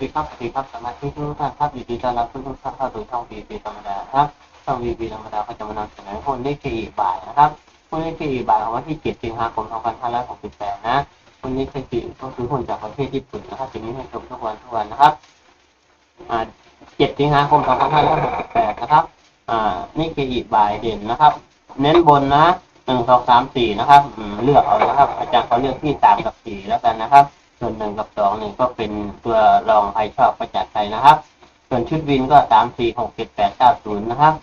ดีครับดีครับสมาชิกทุกท่านครับยินดีต้อนรับทุกท่านเข้าสู่ช่องวีพีธรรมดาครับช่องวีพีธรรมดาก็จะมานำเสนอหุ้นนิกเกอีบ่ายนะครับหุ้นนิกเกอีบ่ายของวันที่7สิงหาคม2568นะหุ้นนิกเกอีก็คือหุ้นจากประเทศญี่ปุ่นนะครับจะมีให้ชมทุกวันทุกวันนะครับอ่า7สิงหาคม2568นะครับอ่านิกเกอีบ่ายเด่นนะครับ เน้นบนนะหนึ่งสองสามสี่นะครับเลือกเอานะครับ อาจารย์เขาเลือกที่สามกับสี่แล้วกันนะครับ ส่วนหนึ่งกับสองนี่ก็เป็นตัวรองใครชอบก็จัดไปนะครับ ส่วนชุดวินก็สามสี่หกเจ็ดแปดเก้าศูนย์นะครับ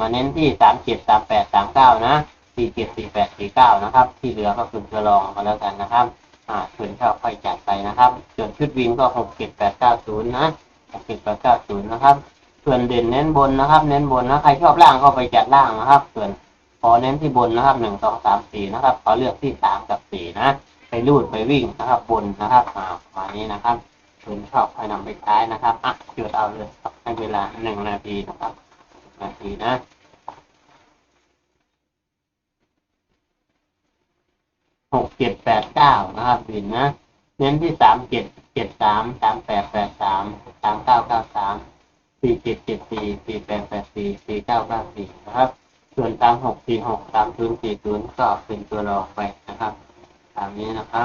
มาเน้นที่สามเจ็ดสามแปดสามเก้านะสี่เจ็ดสี่แปดสี่เก้านะครับ ที่เหลือก็คือตัวรองก็แล้วกันนะครับอ่าส่วนชอบค่อยจัดไปนะครับ ส่วนชุดวินก็หกเจ็ดแปดเก้าศูนย์นะหกเจ็ดแปดเก้าศูนย์นะครับ ส่วนเด่นเน้นบนนะครับ เน้นบนนะใครชอบล่างก็ไปจัดล่างนะครับ ส่วนขอเน้นที่บนนะครับหนึ่งสองสามสี่นะครับขอเลือกที่สามกับสี่นะ ไปรูดไปวิ่งนะครับบนนะครับอ่าประมาณนี้นะครับส่วนชอบให้นำไปใช้นะครับอะจุดเอาเลยให้เวลาหนึ่งนาทีนะครับนาทีนะหกเจ็ดแปดเก้านะครับวินนะเน้นที่สามเจ็ดเจ็ดสามสามแปดแปดสามสามเก้าเก้าสามสี่เจ็ดเจ็ดสี่สี่แปดแปดสี่สี่เก้าเก้าสี่นะครับ ส่วนสามหกสี่หกสามศูนย์สี่ศูนย์ก็เป็นตัวรองไปนะครับ ตา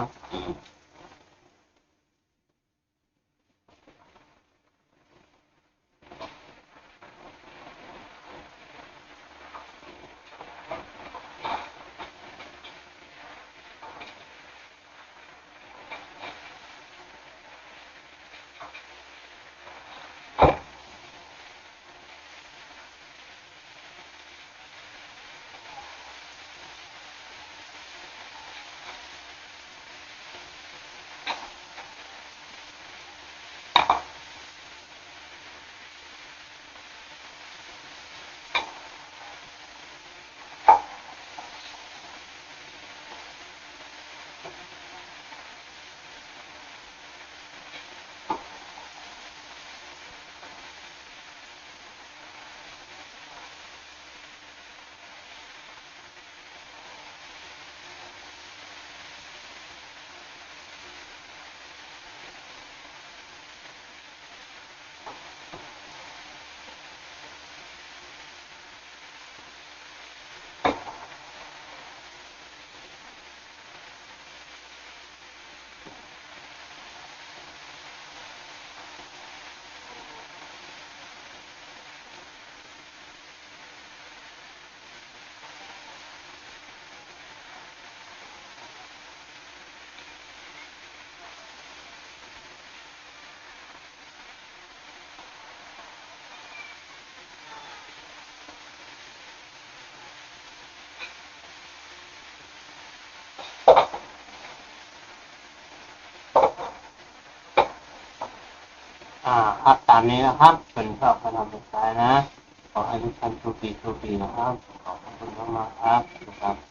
อ่าครับตามนี้นะครับเป็นชอบพนันสุดท้ายนะ ขอให้ทุกท่านโชคดีโชคดีนะครับ ขอบคุณมากๆครับนะครับ